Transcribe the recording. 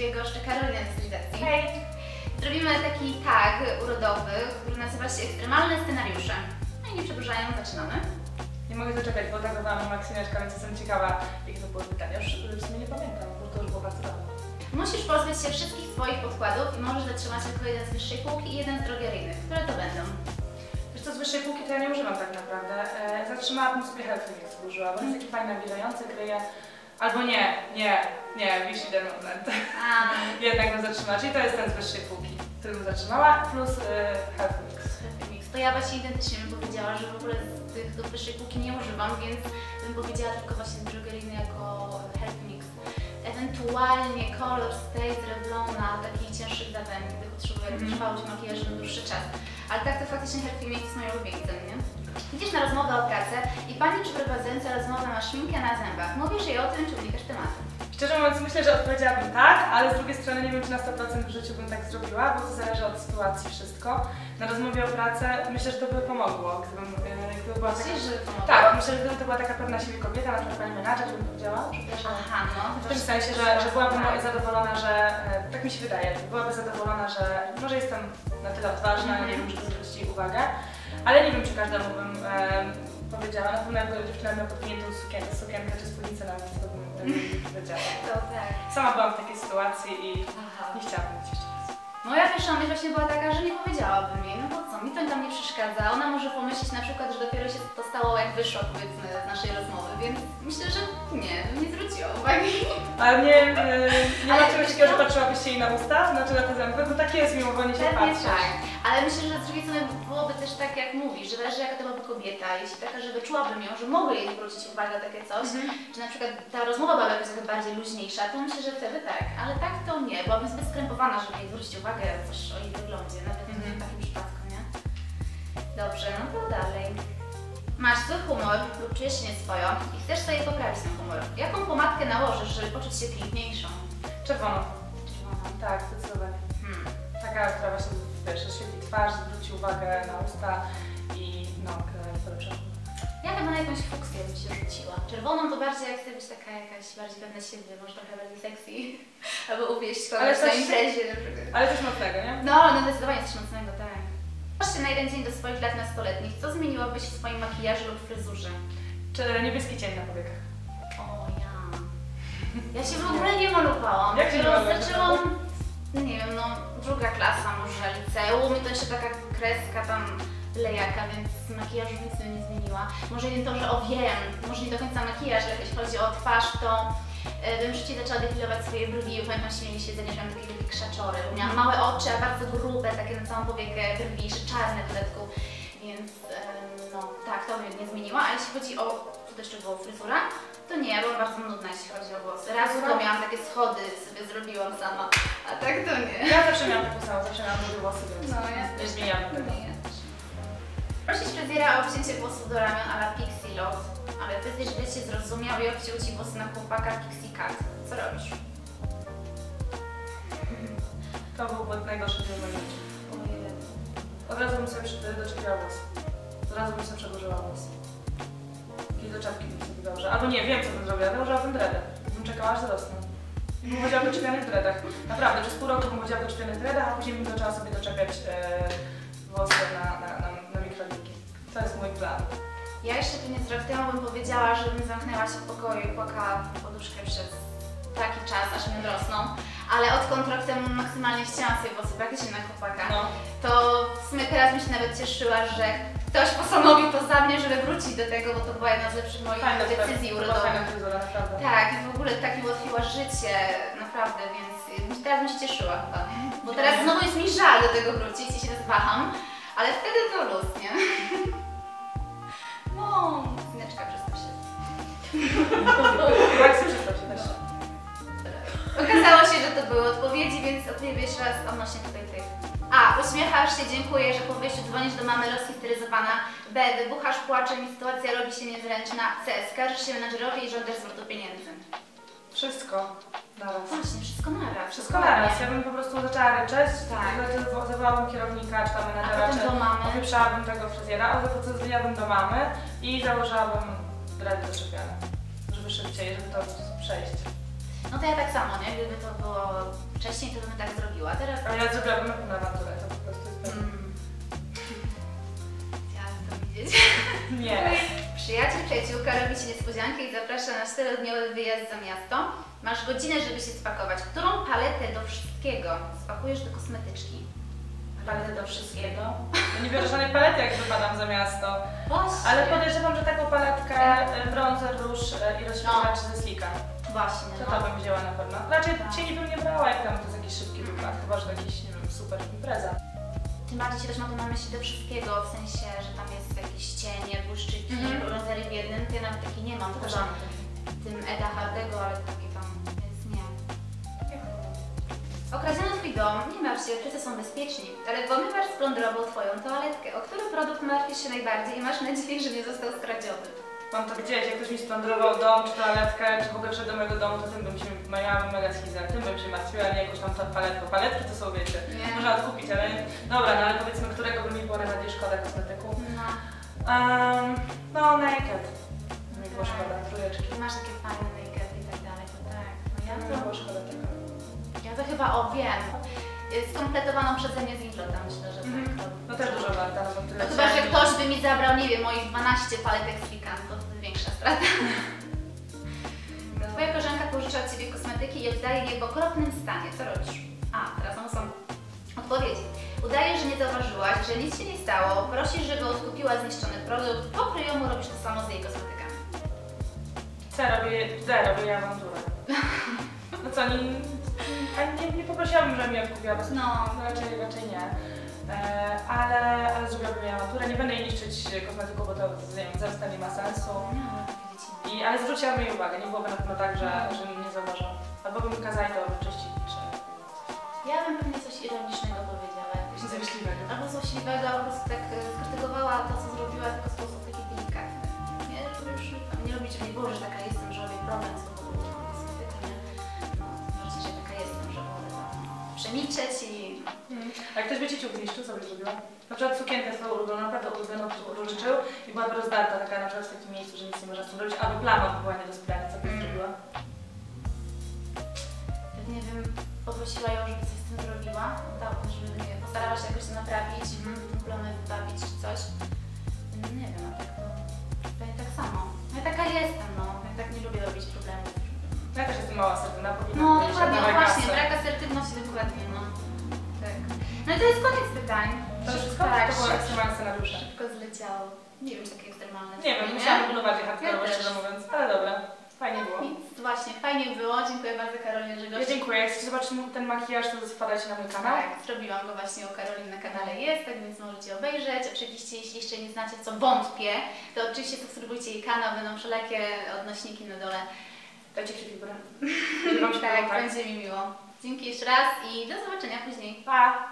świetliście goszczę Karolina z. Hej! Zrobimy taki tag urodowy, który nazywa się ekstremalne scenariusze. No i nie przedłużając, zaczynamy. Nie mogę zaczekać, bo tagowałam Maksymeczka, więc jestem ciekawa, jakie to było pytania. Już w sumie nie pamiętam, bo to już było bardzo dawno. Musisz pozbyć się wszystkich swoich podkładów i możesz zatrzymać tylko jeden z wyższej półki i jeden z drogeryjnych. Które to będą? Wiesz co, z wyższej półki to ja nie używam tak naprawdę. E, zatrzymałabym sobie Healthy Mix, użyła, bo jest taki fajny, nawilżający, kryje. Albo nie, nie, nie, wisi ten moment. A, Jednak bym zatrzymała, czyli to jest ten z wyższej półki, który bym zatrzymała, plus y, Healthy Mix. Happy Mix. To ja właśnie identycznie bym powiedziała, że w ogóle z tych do wyższej półki nie używam, więc bym powiedziała tylko właśnie drogeryjny jako Happy Mix. Ewentualnie Stay z Revlona, takich cięższych zadań, gdy potrzebuję Mhm. trwałość makijażu na dłuższy czas. Ale tak to faktycznie Happy Mix jest moim ulubieńcem, nie? Idziesz na rozmowę o pracę i pani przeprowadzająca rozmowę ma szminkę na zębach. Mówisz jej o tym, czy unikasz tematu. Szczerze mówiąc, myślę, że odpowiedziałabym tak, ale z drugiej strony nie wiem, czy na 100% w życiu bym tak zrobiła, bo to zależy od sytuacji wszystko. Na rozmowie o pracę myślę, że to by pomogło, gdybym, yy, gdyby była taka... Myślisz, że pomogło? Tak, myślę, że gdyby to była taka pewna siebie kobieta, na przykład pani menadżer, bym powiedziała, przepraszam. Aha, no. W tym sensie, że, że byłabym zadowolona, że, e, tak mi się wydaje, byłaby zadowolona, że może jestem na tyle odważna, nie wiem, żeby zwrócić uwagę, ale nie wiem, czy każdemu bym e, powiedziała, na pewno jakby dziewczyna miała podwiniętą sukienkę, sukienkę czy spódnicę na mnie, to bym tak powiedziała. To tak. Sama byłam w takiej sytuacji i Aha. nie chciałabym mieć jeszcze raz. Moja pierwsza myśl właśnie była taka, że nie powiedziałabym jej, no bo co, mi to tam nie przeszkadza. Ona może pomyśleć na przykład, że dopiero się to stało jak wyszła powiedzmy z naszej rozmowy, więc myślę, że nie, nie zwróciła uwagi. Ale nie, e, nie Ale ma czegoś takiego, że patrzyłabyś się jej na usta, znaczy na te zęby, bo tak jest, mimo nie się patrzy. tak, ale myślę, że z drugiej strony byłoby też tak jak mówisz, że zależy jaka to byłaby kobieta, jeśli taka, że wyczułabym ją, że mogę jej zwrócić uwagę na takie coś, Mhm. czy na przykład ta rozmowa była jakaś taka bardziej luźniejsza, to myślę, że wtedy tak, ale tak to nie, byłabym zbyt skrępowana, żeby jej zwrócić uwagę coś o jej wyglądzie, nawet Mhm. w takim przypadku, nie? Dobrze, no to dalej. Masz zły humor lub czujesz się nieswojo i chcesz sobie poprawić ten humor. Jaką pomadkę nałożysz, żeby poczuć się piękniejszą? Czerwono. Czerwoną. Tak, zdecydowanie. Hmm. Taka, która właśnie wiesz, oświetli twarz, zwróci uwagę na usta i no, generalnie polepsza. Ja chyba na jakąś fuksję bym się rzuciła. Czerwoną to bardziej jak chce być taka jakaś bardziej pewna siebie, może trochę bardziej sexy. Albo uwieść kogoś na imprezie na przykład. Ale coś mocnego, nie? No, no zdecydowanie coś mocnego, tak. Patrzcie na jeden dzień do swoich lat nastoletnich. Co zmieniłabyś w swoim makijażu lub fryzurze? Czy niebieski cień na powiekach? O ja. Ja się w ogóle nie malowałam. Jak się nie Zaczęłam, nie wiem, no druga klasa może liceum i to jeszcze taka kreska tam lejaka, więc makijażu nic bym nie zmieniła. Może nie to, że o wiem, może nie do końca makijaż, ale jeśli chodzi o twarz, to e, bym szybciej zaczęła depilować swoje brwi. Pamiętam śmieli siedzenie, że miałam takie wielkie krzaczory, miałam małe oczy, a bardzo grube, takie na całą powiekę brwi, jeszcze czarne w dodatku. Więc no tak, to bym nie zmieniła. A jeśli chodzi o, to jeszcze było, fryzura, to nie, ja byłam bardzo nudna, jeśli chodzi o włosy. Raz to miałam takie schody, sobie zrobiłam sama, a tak to nie. Ja zawsze miałam taką samą, zawsze miałam długie włosy, więc No, ja nie zmieniałam tego. Nie. Prosisz fryzjera o obcięcie włosów do ramion a la Pixie Love, ale fryzjer się zrozumiał i obciął Ci włosy na chłopaka Pixie Cut. Co robisz? To był błąd najgorszy w moim życiu. Od razu bym sobie przy- doczepiła włos. Od razu bym sobie przedłużyła włos. I do czapki sobie dobrze. Albo nie, wiem co bym zrobiła, założyłabym dreadę. Bym czekała aż zarosną. Bym chodziła w doczepianych dreadach. Naprawdę, przez pół roku bym chodziła w doczepianych dreadach, a później bym zaczęła sobie doczepiać e, włosy na, na, na, na mikrolinki. To jest mój plan. Ja jeszcze pewnie z rok temu bym powiedziała, żebym zamknęła się w pokoju i płakała w poduszkę przez taki czas, aż mi rosną. Ale odkąd rok temu maksymalnie ścięłam sobie włosy praktycznie na chłopaka, No. to w sumie teraz bym się nawet cieszyła, że ktoś postanowił to za mnie, żeby wrócić do tego, bo to była jedna z lepszych moich Fajna decyzji urodowych. Tak, i w ogóle tak mi ułatwiła życie, naprawdę, więc teraz bym się cieszyła chyba. Bo teraz znowu jest mi żal do tego wrócić i się teraz waham, ale wtedy to luz, nie? No, syneczka przestał się. Też. Okazało się, że to były odpowiedzi, więc odpowiem jeszcze raz odnośnie tutaj tych. A. Uśmiechasz się, dziękuję, że po wyjściu dzwonisz do mamy rozhisteryzowana. B. Wybuchasz płaczem i sytuacja robi się niezręczna. C. Skarżysz się menadżerowi i żądasz zwrotu pieniędzy. Wszystko naraz. Właśnie, wszystko naraz. Wszystko naraz. Ja bym po prostu zaczęła ryczeć, Tak. zawołałabym kierownika czy tam menadżera, czy do mamy. opieprzałabym tego fryzjera, zadzwoniłabym do mamy i założyłabym dread doczepiane, żeby szybciej, żeby to przejść. No to ja tak samo, nie? Gdyby to było wcześniej, to bym tak zrobiła. Teraz... Ale ja zrobiłabym na awanturę, to po prostu jest pewne. Mm. Chciałabym to widzieć. Nie. Przyjaciel, przyjaciółka robi Ci niespodziankę i zaprasza na 4-dniowy wyjazd za miasto. Masz godzinę, żeby się spakować. Którą paletę do wszystkiego spakujesz do kosmetyczki? Paletę do wszystkiego. Ja nie biorę żadnej palety, jak wypadam za miasto. Właśnie. Ale podejrzewam, że taką paletkę, e, bronzer, róż e, i rozświetlacz ze slika. Właśnie, To no. to bym wzięła na pewno. Raczej Tak. cieni bym nie brała, jak tam to jest jakiś szybki wypad, chyba że to jakiś, nie wiem, super impreza. Tym bardziej się też ma tu na myśli do wszystkiego, w sensie, że tam jest jakieś cienie, błyszczyki, Mhm. bronzery w jednym. To ja nawet taki nie mam, poza tym Eda Hardego, ale taki tam, więc nie. Okradziono twój dom, nie martw się, wszyscy są bezpieczni, ale włamywacz splądrował twoją toaletkę. O który produkt martwisz się najbardziej i masz nadzieję, że nie został skradziony? Mam to gdzieś, jak ktoś mi splądrował dom, czy toaletkę, czy w ogóle wszedł do mojego domu, to tym bym się, miałabym mega schizę, tym bym się martwiła, nie jakąś tam paletkę. Paletki to są, wiecie, Nie. można odkupić, ale dobra, no ale powiedzmy, którego by mi było najbardziej szkoda kosmetyku. No, Um, no, Naked. Mi było szkoda, trójeczki. masz takie fajne make-up i tak dalej, to tak. No ja to, było szkoda tego. ja to chyba o wiem. Skompletowaną przeze mnie z Inglota, myślę, że tak. Mhm. No też dużo warta, no bo tyle No chyba, że ktoś by mi zabrał, nie wiem, moich 12 paletek z Strata. Twoja koleżanka pożycza od Ciebie kosmetyki i oddaje je w okropnym stanie. Co robisz? A, teraz są, są odpowiedzi. Udajesz, że nie zauważyłaś, że nic się nie stało, prosisz, żeby odkupiła zniszczony produkt, po kryjomu robisz to samo z jej kosmetykami. Co ja robię? Co ja robię awanturę? No co, nie, nie, nie poprosiłabym, żeby mi odkupiła, bo No, no, raczej, raczej nie. E, ale, ale zrobiłabym jej awanturę. Nie będę jej niszczyć kosmetyku, bo to nie wiem, nie ma sensu. I, ale zwróciłabym jej uwagę, nie byłoby na pewno tak, że, że nie zauważyłam. Albo bym kazała jej to wyczyścić, czy ja bym pewnie coś ironicznego powiedziała. jakoś coś złośliwego. Albo złośliwego, po prostu tak e, skrytykowała to, co zrobiła, tylko w sposób taki delikatny. Nie, żeby już nie robić, że nie było, że taka jestem, że robię problem kosmetyki, nie? No, że taka jestem, że wolę to przemilczeć i... Mm. A jak ktoś by ci ciuch zniszczył, co byś zrobiła? Na przykład sukienkę swoją ulubioną, naprawdę ulubioną pożyczył i byłaby rozdarta taka na przykład w takim miejscu, że nic nie można z tym robić, albo plama by była nie do sprania, co byś Mm. zrobiła? Pewnie bym poprosiła ją, żeby coś z tym zrobiła, tak, żeby nie wiem, postarała się jakoś to naprawić, Mhm. problemy wybawić czy coś. No Nie wiem, a tak to pewnie tak samo. No ja taka jestem, no. Ja tak nie lubię robić problemów. Ja też jestem mała asertywna, powinna No dokładnie, że o, dawaj właśnie, brak asertywności dokładnie, no. Tak. No to jest koniec pytań. To wszystko? Tak, to było ekstremalne scenariusze. Szybko zleciało. Nie wiem, czy takie ekstremalne. Nie wiem, musiałam Ja też. szczerze mówiąc, ale dobra, fajnie było. Nic, właśnie, fajnie było. Dziękuję bardzo Karolinie, że Ja gościsz. dziękuję, jak chcecie zobaczyć ten makijaż, to wpadajcie na mój kanał. Tak, zrobiłam go właśnie u Karoliny na kanale jest, tak więc możecie obejrzeć. Oczywiście, jeśli jeszcze nie znacie, w co wątpię, to oczywiście subskrybujcie jej kanał, będą wszelakie odnośniki na dole. Dajcie kciuki w górę. Tak, tak? będzie mi miło. Dzięki jeszcze raz i do zobaczenia później. Pa!